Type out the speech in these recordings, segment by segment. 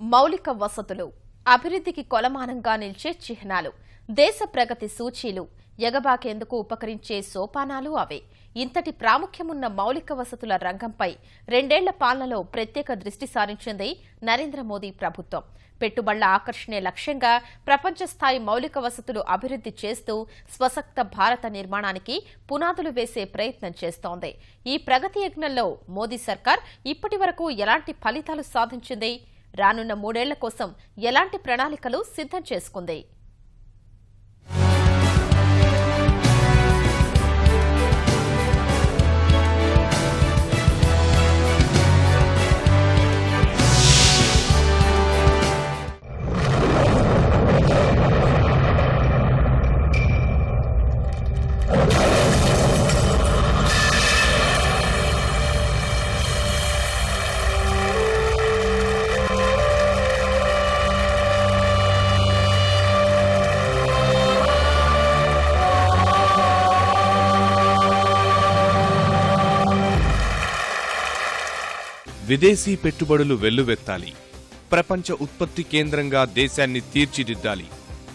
మౌలిక వసతులు అభివృద్ధికి కొలమానంగా నిలిచే చిహ్నాలు దేశ ప్రగతి సూచీలు ఎగబాకేందుకు ఉపకరించే సోపానాలు అవే. ఇంతటి ప్రాముఖ్యమున్న మౌలిక వసతుల రంగంపై రెండేళ్ళ పాలనలో ప్రత్యేక దృష్టి సారించింది నరేంద్ర మోదీ ప్రభుత్వం. పెట్టుబడుల ఆకర్షణే లక్ష్యంగా ప్రపంచ స్థాయి మౌలిక వసతులు అభివృద్ధి చేస్తూ స్వశక్త భారత నిర్మాణానికి పునాదులు వేసే ప్రయత్నం చేస్తోంది. ఈ ప్రగతి యజ్ఞంలో మోదీ సర్కార్ ఇప్పటి ఎలాంటి ఫలితాలు సాధించింది? రానున్న మూడేళ్ళ కోసం ఎలాంటి ప్రణాళికలు సిద్ధం చేసుకుంది? విదేశీ పెట్టుబడులు వెల్లువెత్తాలి. ప్రపంచ ఉత్పత్తి కేంద్రంగా దేశాన్ని తీర్చిదిద్దాలి.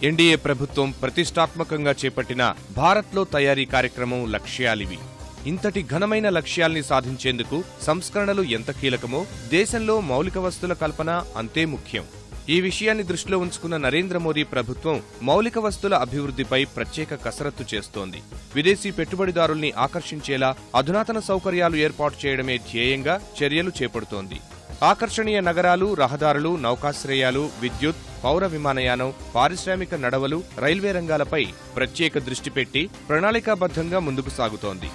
ఎన్డీఏ ప్రభుత్వం ప్రతిష్టాత్మకంగా చేపట్టిన భారత్లో తయారీ కార్యక్రమం లక్ష్యాలివి. ఇంతటి ఘనమైన లక్ష్యాల్ని సాధించేందుకు సంస్కరణలు ఎంత కీలకమో దేశంలో మౌలిక వస్తుల కల్పన అంతే ముఖ్యం. ఈ విషయాన్ని దృష్టిలో ఉంచుకున్న నరేంద్ర మోదీ ప్రభుత్వం మౌలిక వస్తుల అభివృద్ధిపై ప్రత్యేక కసరత్తు చేస్తోంది. విదేశీ పెట్టుబడిదారుల్ని ఆకర్షించేలా అధునాతన సౌకర్యాలు ఏర్పాటు చేయడమే ధ్యేయంగా చర్యలు చేపడుతోంది. ఆకర్షణీయ నగరాలు రహదారులు నౌకాశ్రయాలు విద్యుత్ పౌర విమానయానం పారిశ్రామిక నడవలు రైల్వే రంగాలపై ప్రత్యేక దృష్టి పెట్టి ప్రణాళికాబద్ధంగా ముందుకు సాగుతోంది.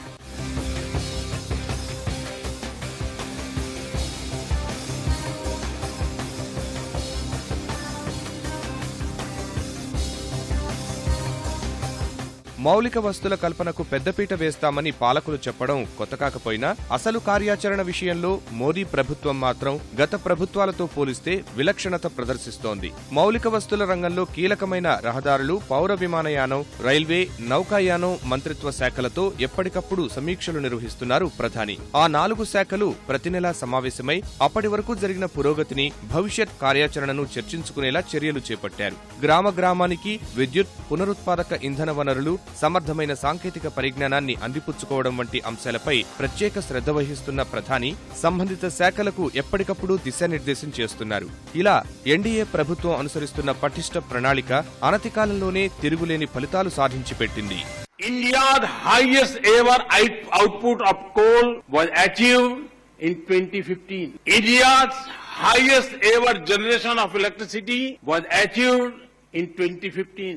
మౌలిక వస్తుల కల్పనకు పెద్దపీట వేస్తామని పాలకులు చెప్పడం కొత్త కాకపోయినా అసలు కార్యాచరణ విషయంలో మోదీ ప్రభుత్వం మాత్రం గత ప్రభుత్వాలతో పోలిస్తే విలక్షణత ప్రదర్శిస్తోంది. మౌలిక వస్తుల రంగంలో కీలకమైన రహదారులు పౌర విమానయానం రైల్వే నౌకాయానం మంత్రిత్వ శాఖలతో ఎప్పటికప్పుడు సమీక్షలు నిర్వహిస్తున్నారు ప్రధాని. ఆ నాలుగు శాఖలు ప్రతి నెలా సమావేశమై అప్పటి వరకు జరిగిన పురోగతిని భవిష్యత్ కార్యాచరణను చర్చించుకునేలా చర్యలు చేపట్టారు. గ్రామ గ్రామానికి విద్యుత్ పునరుత్పాదక ఇంధన వనరులు సమర్థమైన సాంకేతిక పరిజ్ఞానాన్ని అందిపుచ్చుకోవడం వంటి అంశాలపై ప్రత్యేక శ్రద్ధ వహిస్తున్న ప్రధాని సంబంధిత శాఖలకు ఎప్పటికప్పుడు దిశానిర్దేశం చేస్తున్నారు ఇలా ఎన్డీఏ ప్రభుత్వం అనుసరిస్తున్న పటిష్ట ప్రణాళిక అనతి కాలంలోనే తిరుగులేని ఫలితాలు సాధించి పెట్టింది India's highest ever output of coal was achieved in 2015. India's highest ever generation of electricity was achieved in 2015.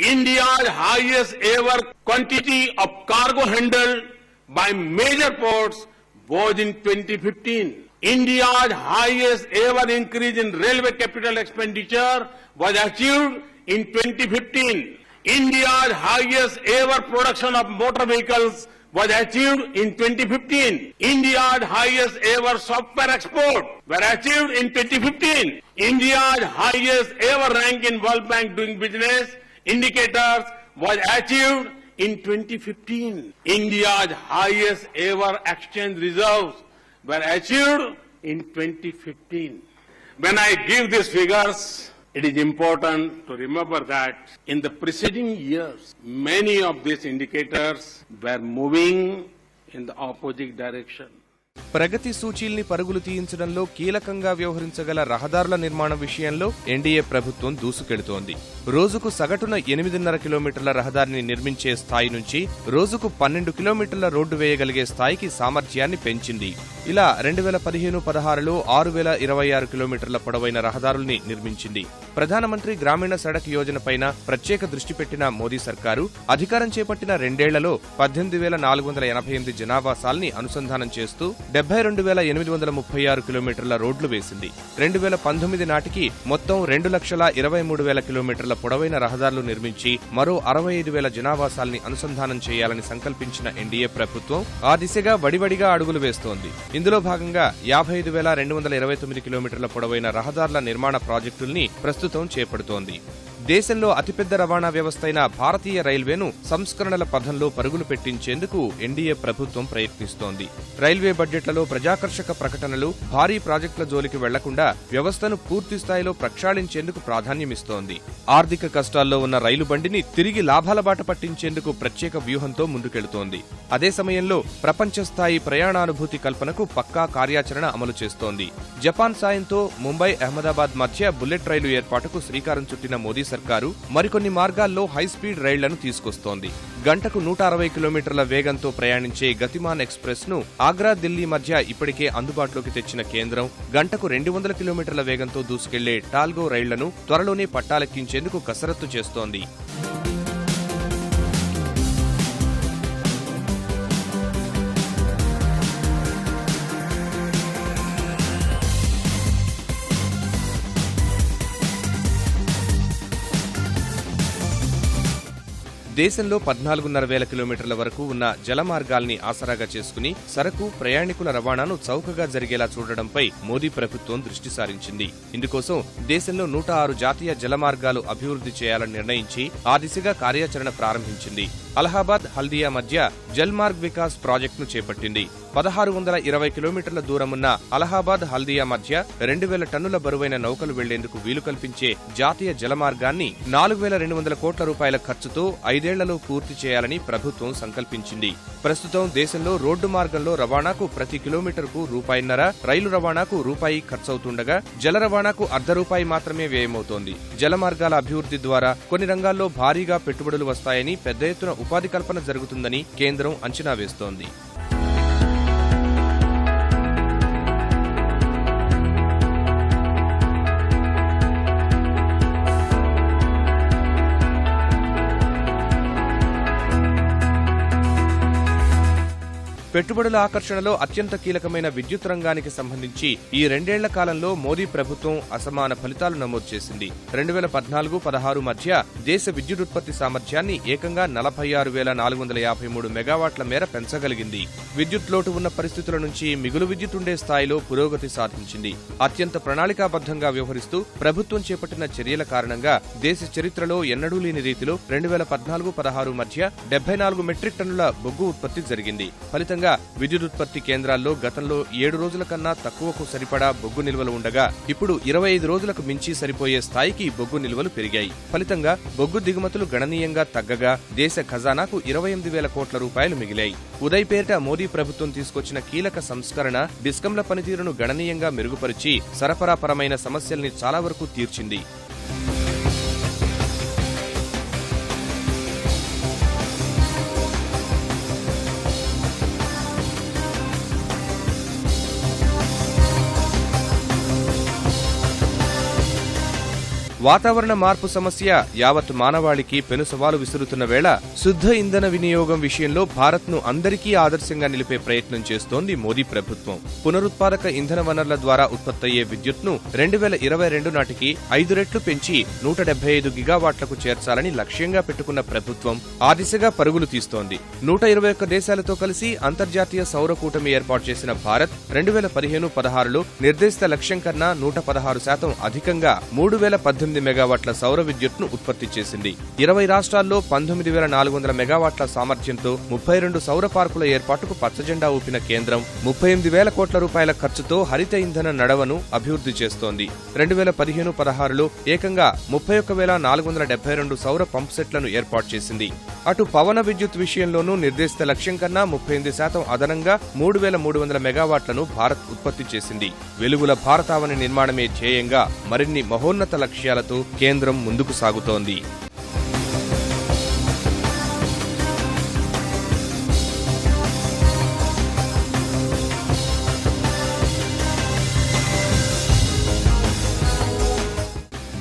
India's highest ever quantity of cargo handled by major ports was in 2015. India's highest ever increase in railway capital expenditure was achieved in 2015. India's highest ever production of motor vehicles was achieved in 2015. India's highest ever software export were achieved in 2015. India's highest ever rank in World Bank doing business indicators was achieved in 2015. India's highest ever exchange reserves were achieved in 2015. When I give these figures, it is important to remember that in the preceding years, many of these indicators were moving in the opposite direction. ప్రగతి సూచీల్ని పరుగులు తీయించడంలో కీలకంగా వ్యవహరించగల రహదారుల నిర్మాణం విషయంలో NDA ప్రభుత్వం దూసుకెడుతోంది. రోజుకు సగటున ఎనిమిదిన్నర కిలోమీటర్ల రహదారిని నిర్మించే స్థాయి నుంచి రోజుకు పన్నెండు కిలోమీటర్ల రోడ్డు వేయగలిగే స్థాయికి సామర్థ్యాన్ని పెంచింది. ఇలా రెండు వేల పదిహేను పదహారులో ఆరు వేల ఇరవై ఆరు కిలోమీటర్ల పొడవైన రహదారుల్ని నిర్మించింది. ప్రధానమంత్రి గ్రామీణ సడక్ యోజనపైన ప్రత్యేక దృష్టి పెట్టిన మోదీ సర్కారు అధికారం చేపట్టిన రెండేళ్ళలో పద్దెనిమిది వేల నాలుగు వందల ఎనభై ఎనిమిది జనావాసాల్ని అనుసంధానం చేస్తూ డెబ్బై రెండు వేల ఎనిమిది వందల ముప్పై ఆరు కిలోమీటర్ల రోడ్లు వేసింది. రెండు వేల పంతొమ్మిది నాటికి మొత్తం రెండు లక్షల ఇరవై మూడు వేల కిలోమీటర్ల పొడవైన రహదారులు నిర్మించి మరో అరవై ఐదు వేల జనావాసాల్ని అనుసంధానం చేయాలని సంకల్పించిన ఎన్డీఏ ప్రభుత్వం ఆ దిశగా వడివడిగా అడుగులు వేస్తోంది. ఇందులో భాగంగా యాభై ఐదు వేల రెండు వందల ఇరవై తొమ్మిది కిలోమీటర్ల పొడవైన రహదారుల నిర్మాణ ప్రాజెక్టుల్ని ప్రస్తుతం ప్రస్తుతం చేపడుతోంది. దేశంలో అతిపెద్ద రవాణా వ్యవస్థ అయిన భారతీయ రైల్వేను సంస్కరణల పథంలో పరుగులు పెట్టించేందుకు ఎన్డీఏ ప్రభుత్వం ప్రయత్నిస్తోంది. రైల్వే బడ్జెట్లలో ప్రజాకర్షక ప్రకటనలు భారీ ప్రాజెక్టుల జోలికి వెళ్ళకుండా వ్యవస్థను పూర్తి స్థాయిలో ప్రక్షాళించేందుకు ప్రాధాన్యమిస్తోంది. ఆర్థిక కష్టాల్లో ఉన్న రైలు బండిని తిరిగి లాభాల బాట పట్టించేందుకు ప్రత్యేక వ్యూహంతో ముందుకెళుతోంది. అదే సమయంలో ప్రపంచ స్థాయి ప్రయాణానుభూతి కల్పనకు పక్కా కార్యాచరణ అమలు చేస్తోంది. జపాన్ సాయంతో ముంబై అహ్మదాబాద్ మధ్య బుల్లెట్ రైలు ఏర్పాటుకు శ్రీకారం చుట్టిన మోదీ సర్కారు మరికొన్ని మార్గాల్లో హైస్పీడ్ రైళ్ళను తీసుకొస్తోంది. గంటకు నూట అరవై కిలోమీటర్ల వేగంతో ప్రయాణించే గతిమాన్ ఎక్స్ప్రెస్ను ఆగ్రా ఢిల్లీ మధ్య ఇప్పటికే అందుబాటులోకి తెచ్చిన కేంద్రం గంటకు రెండు వందల కిలోమీటర్ల వేగంతో దూసుకెళ్ళే టాల్గో రైళ్ళను త్వరలోనే పట్టాలెక్కించేందుకు కసరత్తు చేస్తోంది. దేశంలో పద్నాలుగున్నర వేల కిలోమీటర్ల వరకు ఉన్న జలమార్గాల్ని ఆసరాగా చేసుకుని సరకు ప్రయాణికుల రవాణాను చౌకగా జరిగేలా చూడడంపై మోదీ ప్రభుత్వం దృష్టి సారించింది. ఇందుకోసం దేశంలో నూట ఆరు జాతీయ జల మార్గాలు అభివృద్ధి చేయాలని నిర్ణయించి ఆ దిశగా కార్యాచరణ ప్రారంభించింది. అలహాబాద్ హల్దియా మధ్య జల్మార్గ్ వికాస్ ప్రాజెక్టును చేపట్టింది. పదహారు వందల ఇరవై కిలోమీటర్ల దూరమున్న అలహాబాద్ హల్దియా మధ్య రెండు వేల టన్నుల బరువైన నౌకలు వెళ్ళేందుకు వీలు కల్పించే జాతీయ జలమార్గాన్ని నాలుగు వేల రెండు వందల కోట్ల రూపాయల ఖర్చుతో ఐదేళ్ళలో పూర్తి చేయాలని ప్రభుత్వం సంకల్పించింది. ప్రస్తుతం దేశంలో రోడ్డు మార్గంలో రవాణాకు ప్రతి కిలోమీటర్కు రూపాయిన్నర రైలు రవాణాకు రూపాయి ఖర్చవుతుండగా జల రవాణాకు అర్ధ రూపాయి మాత్రమే వ్యయమవుతోంది. జల మార్గాల అభివృద్ధి ద్వారా కొన్ని రంగాల్లో భారీగా పెట్టుబడులు వస్తాయని పెద్ద ఎత్తున ఉపాధి కల్పన జరుగుతుందని కేంద్రం అంచనా వేస్తోంది. పెట్టుబడుల ఆకర్షణలో అత్యంత కీలకమైన విద్యుత్ రంగానికి సంబంధించి ఈ రెండేళ్ళ కాలంలో మోదీ ప్రభుత్వం అసమాన ఫలితాలు నమోదు చేసింది. రెండు వేల పద్నాలుగు పదహారు మధ్య దేశ విద్యుత్ ఉత్పత్తి సామర్థ్యాన్ని ఏకంగా నలభై ఆరు వేల నాలుగు వందల యాభై మూడు మెగావాట్ల మేర పెంచగలిగింది. విద్యుత్ లోటు ఉన్న పరిస్థితుల నుంచి మిగులు విద్యుత్ ఉండే స్థాయిలో పురోగతి సాధించింది. అత్యంత ప్రణాళికాబద్ధంగా వ్యవహరిస్తూ ప్రభుత్వం చేపట్టిన చర్యల కారణంగా దేశ చరిత్రలో ఎన్నడూ లేని రీతిలో రెండు వేల పద్నాలుగు పదహారు మధ్య డెబ్బై నాలుగు మెట్రిక్ టన్నుల బొగ్గు ఉత్పత్తి జరిగింది. ఫలితంగా విద్యుత్ ఉత్పత్తి కేంద్రాల్లో గతంలో ఏడు రోజుల కన్నా తక్కువకు సరిపడా బొగ్గు నిల్వలు ఉండగా ఇప్పుడు ఇరవై ఐదు రోజులకు మించి సరిపోయే స్థాయికి బొగ్గు నిల్వలు పెరిగాయి. ఫలితంగా బొగ్గు దిగుమతులు గణనీయంగా తగ్గగా దేశ ఖజానాకు ఇరవై ఎనిమిది వేల కోట్ల రూపాయలు మిగిలాయి. ఉదయపేట మోదీ ప్రభుత్వం తీసుకొచ్చిన కీలక సంస్కరణ డిస్కంల పనితీరును గణనీయంగా మెరుగుపరిచి సరఫరాపరమైన సమస్యల్ని చాలా వరకు తీర్చింది. వాతావరణ మార్పు సమస్య యావత్ మానవాళికి పెను సవాలు విసురుతున్న వేళ శుద్ధ ఇంధన వినియోగం విషయంలో భారత్ను అందరికీ ఆదర్శంగా నిలిపే ప్రయత్నం చేస్తోంది మోదీ ప్రభుత్వం. పునరుత్పాదక ఇంధన వనరుల ద్వారా ఉత్పత్తయ్యే విద్యుత్ను రెండు వేల ఇరవై రెండు నాటికి ఐదు రెట్లు పెంచి నూట డెబ్బై ఐదు గిగావాట్లకు చేర్చాలని లక్ష్యంగా పెట్టుకున్న ప్రభుత్వం ఆ దిశగా పరుగులు తీస్తోంది. నూట ఇరవై ఒక్క దేశాలతో కలిసి అంతర్జాతీయ సౌర కూటమి ఏర్పాటు చేసిన భారత్ రెండు వేల పదిహేను పదహారులో నిర్దేశిత లక్ష్యం కన్నా నూట పదహారు శాతం అధికంగా మూడు వేల పద్దెనిమిది మెగావాట్ల సౌర విద్యుత్ను ఉత్పత్తి చేసింది. ఇరవై రాష్ట్రాల్లో పంతొమ్మిది వేల నాలుగు వందల మెగావాట్ల సామర్థ్యంతో ముప్పై రెండు సౌర పార్కుల ఏర్పాటుకు పచ్చజెండా ఊపిన కేంద్రం ముప్పై ఎనిమిది వేల కోట్ల రూపాయల ఖర్చుతో హరిత ఇంధన నడవను అభివృద్ధి చేస్తోంది. రెండు వేల పదిహేను పదహారులో ఏకంగా ముప్పై ఒక్క వేల నాలుగు వందల డెబ్బై రెండు సౌర పంప్ సెట్లను ఏర్పాటు చేసింది. అటు పవన విద్యుత్ విషయంలోనూ నిర్దేశిత లక్ష్యం కన్నా ముప్పై ఎనిమిది శాతం అదనంగా మూడు వేల మూడు వందల మెగావాట్లను భారత్ ఉత్పత్తి చేసింది. వెలుగుల భారతావని నిర్మాణమే ధ్యేయంగా మరిన్ని మహోన్నత లక్ష్యాలతో కేంద్రం ముందుకు సాగుతోంది.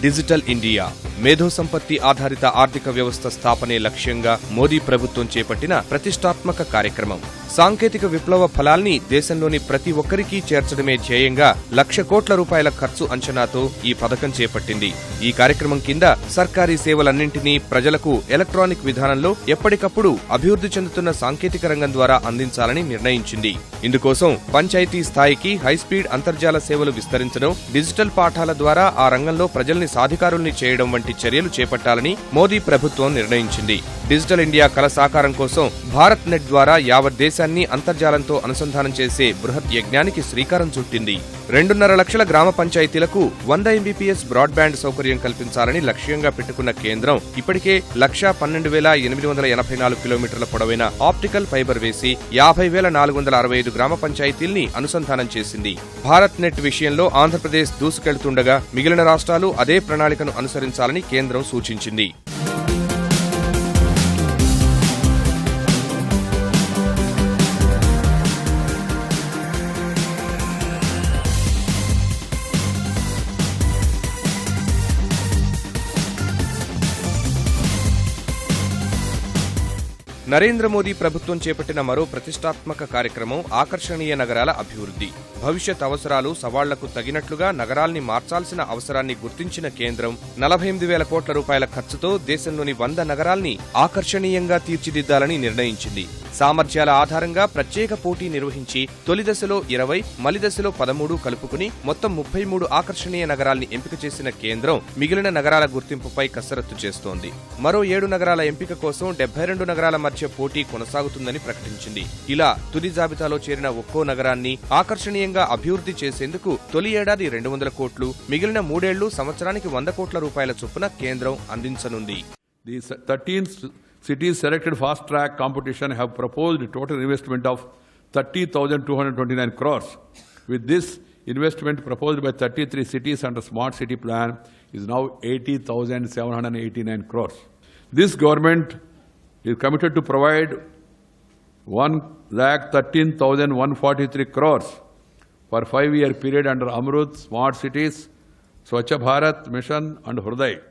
డిజిటల్ ఇండియా మేధో సంపత్తి ఆధారిత ఆర్థిక వ్యవస్థ స్థాపనే లక్ష్యంగా మోదీ ప్రభుత్వం చేపట్టిన ప్రతిష్టాత్మక కార్యక్రమం. సాంకేతిక విప్లవ ఫలాల్ని దేశంలోని ప్రతి ఒక్కరికి చేర్చడమే ధ్యేయంగా లక్ష కోట్ల రూపాయల ఖర్చు అంచనాతో ఈ పథకం చేపట్టింది. ఈ కార్యక్రమం కింద సర్కారీ సేవలన్నింటినీ ప్రజలకు ఎలక్ట్రానిక్ విధానంలో ఎప్పటికప్పుడు అభివృద్ధి చెందుతున్న సాంకేతిక రంగం ద్వారా అందించాలని నిర్ణయించింది. ఇందుకోసం పంచాయతీ స్థాయికి హైస్పీడ్ అంతర్జాల సేవలు విస్తరించడం డిజిటల్ పాఠాల ద్వారా ఆ రంగంలో ప్రజల్ని సాధికారుల్ని చేయడం వంటి చర్యలు చేపట్టాలని మోదీ ప్రభుత్వం నిర్ణయించింది. డిజిటల్ ఇండియా కల సాకారం కోసం భారత్ నెట్ ద్వారా యావత్ దేశాన్ని అంతర్జాలంతో అనుసంధానం చేసే బృహత్ యజ్ఞానికి శ్రీకారం చుట్టింది. రెండున్నర లక్షల గ్రామ పంచాయతీలకు వంద ఎంబీపీఎస్ బ్రాడ్బ్యాండ్ సౌకర్యం కల్పించాలని లక్ష్యంగా పెట్టుకున్న కేంద్రం ఇప్పటికే లక్షా పన్నెండు వేల ఎనిమిది వందల ఎనభై నాలుగు కిలోమీటర్ల పొడవైన ఆప్టికల్ ఫైబర్ వేసి యాభై వేల నాలుగు వందల అరవై ఐదు గ్రామ పంచాయతీల్ని అనుసంధానం చేసింది. భారత్ నెట్ విషయంలో ఆంధ్రప్రదేశ్ దూసుకెళ్తుండగా మిగిలిన రాష్ట్రాలు అదే ప్రణాళికను అనుసరించాలని కేంద్రం సూచించింది. నరేంద్ర మోదీ ప్రభుత్వం చేపట్టిన మరో ప్రతిష్టాత్మక కార్యక్రమం ఆకర్షణీయ నగరాల అభివృద్ధి. భవిష్యత్ అవసరాలు సవాళ్ళకు తగినట్లుగా నగరాల్ని మార్చాల్సిన అవసరాన్ని గుర్తించిన కేంద్రం నలభై ఎనిమిది వేల కోట్ల రూపాయల ఖర్చుతో దేశంలోని వంద నగరాల్ని ఆకర్షణీయంగా తీర్చిదిద్దాలని నిర్ణయించింది. సామర్థ్యాల ఆధారంగా ప్రత్యేక పోటీ నిర్వహించి తొలి దశలో ఇరవై మలి దశలో పదమూడు కలుపుకుని మొత్తం ముప్పై మూడు ఆకర్షణీయ నగరాల్ని ఎంపిక చేసిన కేంద్రం మిగిలిన నగరాల గుర్తింపుపై కసరత్తు చేస్తోంది. మరో ఏడు నగరాల ఎంపిక కోసం డెబ్బై రెండు నగరాల మధ్య పోటీ కొనసాగుతుందని ప్రకటించింది. ఇలా తుది జాబితాలో చేరిన ఒక్కో నగరాన్ని ఆకర్షణీయంగా అభివృద్ధి చేసేందుకు తొలి ఏడాది రెండు వందల కోట్లు మిగిలిన మూడేళ్ళు సంవత్సరానికి వంద కోట్ల రూపాయల చొప్పున కేంద్రం అందించనుంది. Cities selected fast track competition have proposed total investment of 30,229 crores. With this investment proposed by 33 cities under smart city plan is now 80,789 crores. This government is committed to provide 1,13,143 crores for five-year period under Amrut, Smart Cities, Swachh Bharat Mission and Hriday.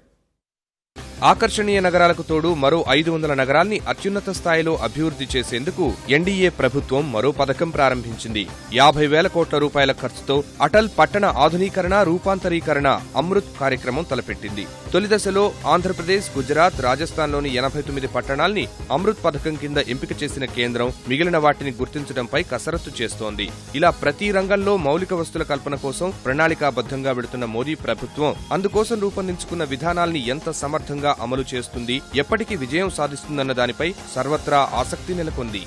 ఆకర్షణీయ నగరాలకు తోడు మరో ఐదు వందల నగరాల్ని అత్యున్నత స్థాయిలో అభివృద్ధి చేసేందుకు ఎన్డీఏ ప్రభుత్వం మరో పథకం ప్రారంభించింది. యాభై వేల కోట్ల రూపాయల ఖర్చుతో అటల్ పట్టణ ఆధునీకరణ రూపాంతరీకరణ అమృత్ కార్యక్రమం తలపెట్టింది. తొలి దశలో ఆంధ్రప్రదేశ్ గుజరాత్ రాజస్థాన్లోని ఎనభై తొమ్మిది పట్టణాల్ని అమృత్ పథకం కింద ఎంపిక చేసిన కేంద్రం మిగిలిన వాటిని గుర్తించడంపై కసరత్తు చేస్తోంది. ఇలా ప్రతి రంగంలో మౌలిక వస్తుల కల్పన కోసం ప్రణాళికాబద్ధంగా వెడుతున్న మోదీ ప్రభుత్వం అందుకోసం రూపొందించుకున్న విధానాల్ని ఎంత సమర్థంగా అమలు చేస్తుంది. ఎప్పటికీ విజయం సాధిస్తుందన్న దానిపై సర్వత్రా ఆసక్తి నెలకొంది.